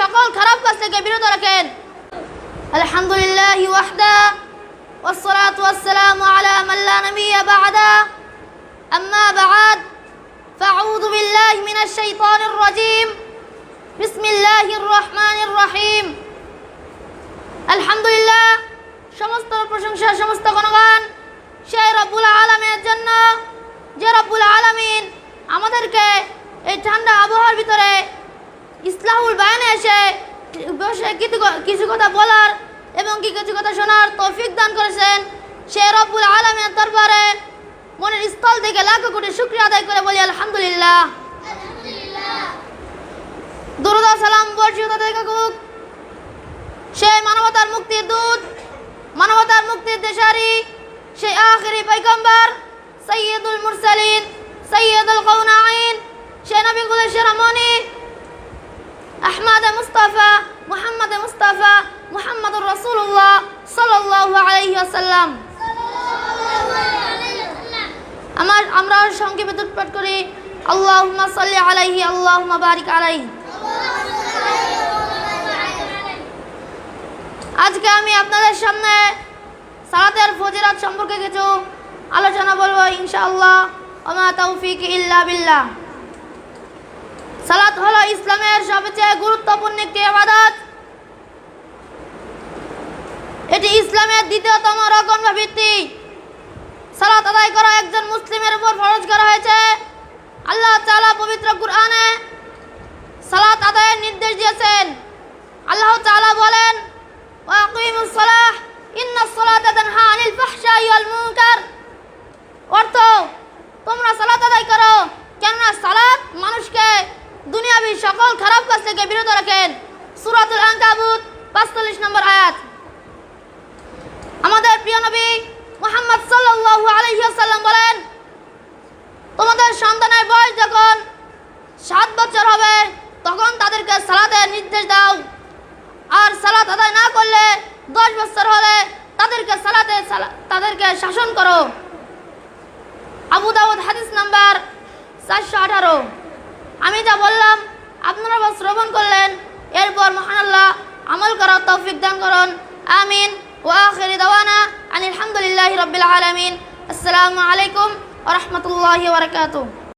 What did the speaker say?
সকল খারাপ কাজ থেকে বিরত রাখেন। আলহামদুলিল্লাহ ওয়াহদা والصلاة والسلام على من لا نبي بعده أما بعد فأعوذ بالله من الشيطان الرجيم بسم الله الرحمن الرحيم الحمد সমস্ত প্রশংসা, সমস্ত গণগান সেই রব্বুল আলমের জন্য। যে রব্বুল আলমিন আমাদেরকে এই ঠান্ডা আবহাওয়ার ভিতরে ইসলাহুল বায়ানে এসে কিছু কিছু কথা বলার এবং কি কিছু কথা শোনার তৌফিক দান করেছেন। সে রব্বুল আলমের দরবারে মনের স্থল থেকে লাখো কোটি শুক্রিয়া আদায় করে বলি, আলহামদুলিল্লাহ। দুরুদা সালাম সেই মানবতার মুক্তির দূত, মানবতার মুক্তির দেশারি সেই আখেরি পৈগম্বর সৈয়দুল মুরসালিন সৈয়দুল কৌনাইন সে নবীগুলের সেরামণি মুস্তাফা মুহাম্মদ মুস্তাফা, মুহাম্মদুর রাসূলুল্লাহ সাল্লাল্লাহু আলাইহি ওয়াসাল্লাম। আমার, আমরা সংক্ষেপে দুটপাট করি, আল্লাহুম্মা সাল্লি আলাইহি, আল্লাহুম্মা বারিক আলাইহি। আজকে আমি আপনাদের সামনে সালাতের ফজিরাত সম্পর্কে কিছু আলোচনা বলব ইনশাআল্লাহ। ওমা তৌফিক ইল্লা বিল্লাহ। সালাত হলো ইসলামের সবচেয়ে গুরুত্বপূর্ণ একটি ইবাদত। এটি ইসলামের দ্বিতীয়তম রকম বা ভিত্তি সালাত আদায় করা একজন মুসলিমের উপর ফরজ করা হয়েছে। আল্লাহ তাআলা পবিত্র কুরআনে সালাত আদায়ের নির্দেশ দিয়েছেন আল্লাহ তাআলা বলেন ওয়াকিমুস সালাহ ইন্নাস সালাতা তানহা আনিল ফাহশাই ওয়াল মুনকার অর্থ তোমরা সালাত আদায় করো কেননা সালাত মানুষকে দুনিয়াবি সকল খারাপ কাজ থেকে বিরত রাখেন। সূরাতুল আনকাবুত 45 নম্বর আয়াত। আমাদের প্রিয় নবী মুহাম্মদ সাল্লাল্লাহু আলাইহি বলেন, তোমাদের সন্তানের বয়স যখন সাত বছর হবে, তখন তাদেরকে সালাতের নির্দেশ দাও। আর সালাত আদায় না করলে দশ বছর হলে তাদেরকে সালাতে তাদেরকে শাসন করো। আবু দাউদ হাদিস নাম্বার চারশো আঠারো। আমি যা বললাম আপনারা বা শ্রবণ করলেন। এরপর মহান আল্লাহ আমল করার তৌফিক দান করুন। আমিন। ও আখিরি দাওয়ানা আনিল হামদুলিল্লাহি রাব্বিল আলামিন। আসসালামু আলাইকুম ওরহমতুল্লাহ বারাকাতুহু।